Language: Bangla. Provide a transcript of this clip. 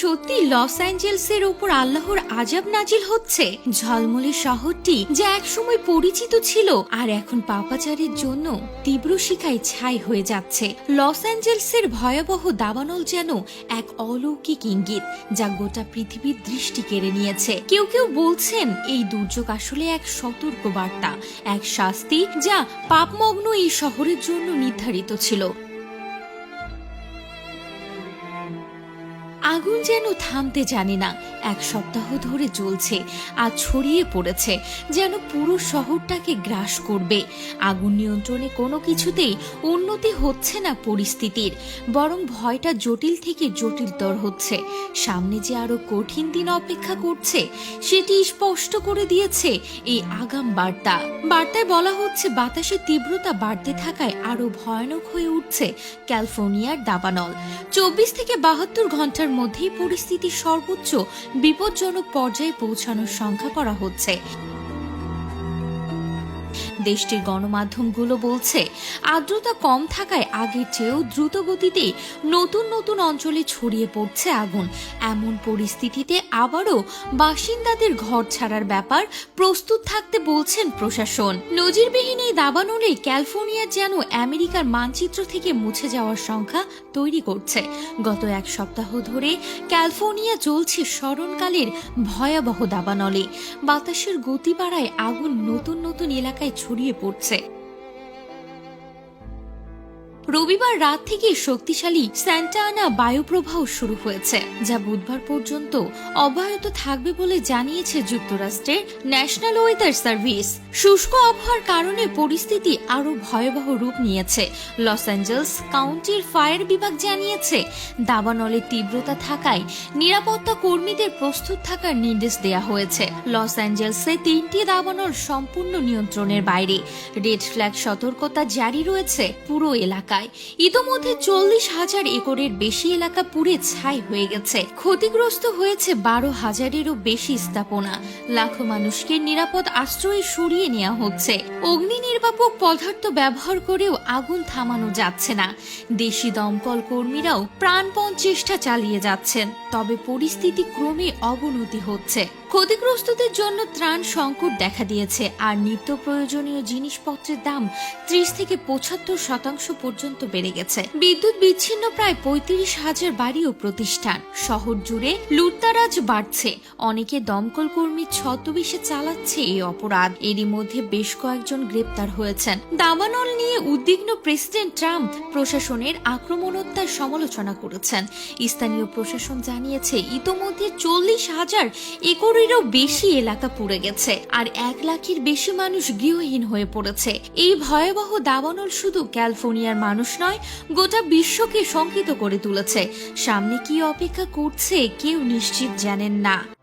সত্যি লস অ্যাঞ্জেলসের ওপর আল্লাহর আজাব নাজিল হচ্ছে? ঝলমলে শহরটি যা একসময় পরিচিত ছিল, আর এখন পাপাচারের জন্য তীব্র শিখায় ছাই হয়ে যাচ্ছে। লস অ্যাঞ্জেলসের ভয়াবহ দাবানল যেন এক অলৌকিক ইঙ্গিত, যা গোটা পৃথিবীর দৃষ্টি কেড়ে নিয়েছে। কেউ কেউ বলছেন, এই দুর্যোগ আসলে এক সতর্ক বার্তা এক শাস্তি, যা পাপমগ্ন এই শহরের জন্য নির্ধারিত ছিল। আগুন যেন থামতে জানে না। এক সপ্তাহ ধরে জ্বলছে আর ছড়িয়ে পড়েছে, যেন পুরো শহরটাকে গ্রাস করবে। আগুন নিয়ন্ত্রণে কোনো কিছুতেই উন্নতি হচ্ছে না পরিস্থিতির, বরং ভয়টা জটিল থেকে জটিলতর হচ্ছে। সামনে যে আরও কঠিন দিন অপেক্ষা করছে, সেটি স্পষ্ট করে দিয়েছে এই আগাম বার্তা। বার্তায় বলা হচ্ছে, বাতাসের তীব্রতা বাড়তে থাকায় আরও ভয়ানক হয়ে উঠছে ক্যালিফোর্নিয়ার দাবানল। চব্বিশ থেকে বাহাত্তর ঘণ্টার মধ্যেই পরিস্থিতি সর্বোচ্চ বিপজ্জনক পর্যায়ে পৌঁছানোর সংখ্যা করা হচ্ছে। দেশটির গণমাধ্যমগুলো বলছে, আর্দ্রতা কম থাকায় আগের চেয়েও দ্রুত গতিতে নতুন নতুন অঞ্চলে ছড়িয়ে পড়ছে আগুন। এমন পরিস্থিতিতে আবারও বাসিন্দাদের ঘর ছাড়ার ব্যাপার প্রস্তুত থাকতে বলছেন প্রশাসন। নজিরবিহীন এই দাবানলে ক্যালিফোর্নিয়া যেন আমেরিকার মানচিত্র থেকে মুছে যাওয়ার সংখ্যা তৈরি করছে। গত এক সপ্তাহ ধরে ক্যালিফোর্নিয়া চলছে স্মরণকালের ভয়াবহ দাবানলে। বাতাসের গতি বাড়ায় আগুন নতুন নতুন এলাকায় ছড়িয়ে পড়ছে। রবিবার রাত থেকে শক্তিশালী স্যান্টানা বায়ুপ্রবাহ শুরু হয়েছে, যা বুধবার পর্যন্ত অব্যাহত থাকবে বলে জানিয়েছে যুক্তরাষ্ট্রের ন্যাশনাল ওয়েদার সার্ভিস। শুষ্ক আবহাওয়ার কারণে পরিস্থিতি আরও ভয়াবহ রূপ নিয়েছে, লস অ্যাঞ্জেলস কাউন্টির ফায়ার বিভাগ জানিয়েছে। দাবানলের তীব্রতা থাকায় নিরাপত্তা কর্মীদের প্রস্তুত থাকার নির্দেশ দেওয়া হয়েছে। লস অ্যাঞ্জেলসে তিনটি দাবানল সম্পূর্ণ নিয়ন্ত্রণের বাইরে। রেড ফ্ল্যাগ সতর্কতা জারি রয়েছে পুরো এলাকায় ইতোমধ্যে চল্লিশ হাজার একরের বেশি এলাকা পুড়ে ছাই হয়ে গেছে। ক্ষতিগ্রস্ত হয়েছে বারো হাজারেরও বেশি স্থাপনা। লাখো মানুষকে নিরাপদ আশ্রয়ে সরিয়ে নেওয়া হচ্ছে। অগ্নি নির্বাপক পদার্থ ব্যবহার করেও আগুন থামানো যাচ্ছে না। দেশি দমকল কর্মীরাও প্রাণপণ চেষ্টা চালিয়ে যাচ্ছেন। তবে পরিস্থিতি ক্রমে অবনতি হচ্ছে। ক্ষতিগ্রস্তদের জন্য ত্রাণ সংকট দেখা দিয়েছে। আর নিত্য প্রয়োজনীয় জিনিসপত্রের দাম ত্রিশ থেকে পঁচাত্তর শতাংশ পর্যন্ত বেড়ে গেছে। বিদ্যুৎ বিচ্ছিন্ন প্রায় পঁয়ত্রিশ হাজার বাড়ি ও প্রতিষ্ঠান। শহর জুড়ে লুটতারাজ বাড়ছে। অনেকে দমকল কর্মী ছদ্মবেশে চালাচ্ছে এই অপরাধ। এরই মধ্যে বেশ কয়েকজন গ্রেপ্তার হয়েছেন। দাবানল নিয়ে উদ্বিগ্ন প্রেসিডেন্ট ট্রাম্প প্রশাসনের আক্রমণোত্তার সমালোচনা করেছেন। স্থানীয় প্রশাসন জানিয়েছে, ইতোমধ্যে চল্লিশ হাজার একরেরও বেশি এলাকা পুড়ে গেছে আর এক লাখের বেশি মানুষ গৃহহীন হয়ে পড়েছে। এই ভয়াবহ দাবানল শুধু ক্যালিফোর্নিয়ার মানুষ নয়, গোটা বিশ্বকে শঙ্কিত করে তুলেছে। সামনে কি অপেক্ষা করছে, কেউ নিশ্চিত জানেন না।